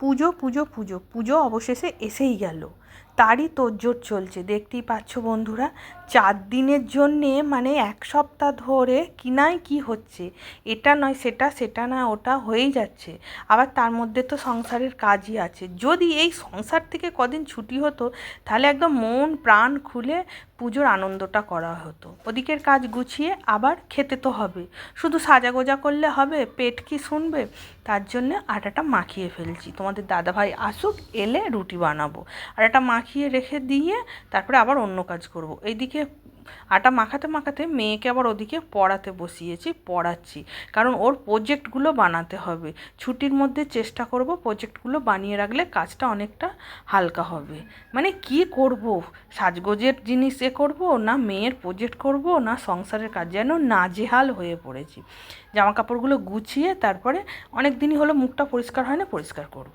পুজো পুজো পুজো পুজো অবশেষে এসেই গেল। তারই তোড়জোড় চলছে। দেখতেই পাচ্ছ বন্ধুরা, চার দিনের জন্যে মানে এক সপ্তাহ ধরে কিনাই কি হচ্ছে। এটা নয়, সেটা সেটা না, ওটা হয়েই যাচ্ছে। আবার তার মধ্যে তো সংসারের কাজই আছে। যদি এই সংসার থেকে কদিন ছুটি হতো, তাহলে একদম মন, প্রাণ খুলে পুজোর আনন্দটা করা হতো। ওদিকের কাজ গুছিয়ে আবার খেতে তো হবে। শুধু সাজা গোজা করলে হবে, পেট কি শুনবে? তার জন্যে আটাটা মাখিয়ে ফেলছি। তোমাদের দাদাভাই আসুক, এলে রুটি বানাবো। আর মাখিয়ে রেখে দিয়ে তারপরে আবার অন্য কাজ করব। এইদিকে আটা মাখাতে মাখাতে মেয়েকে আবার ওদিকে পড়াতে বসিয়েছি, পড়াচ্ছি। কারণ ওর প্রজেক্টগুলো বানাতে হবে। ছুটির মধ্যে চেষ্টা করব প্রজেক্টগুলো বানিয়ে রাখলে কাজটা অনেকটা হালকা হবে। মানে কি করব? সাজগোজের জিনিস এ করব না মেয়ের প্রজেক্ট করব না সংসারের কাজ যেন নাজেহাল হয়ে পড়েছি। জামা কাপড়গুলো গুছিয়ে তারপরে অনেক দিনই হলো মুখটা পরিষ্কার হয় না পরিষ্কার করব।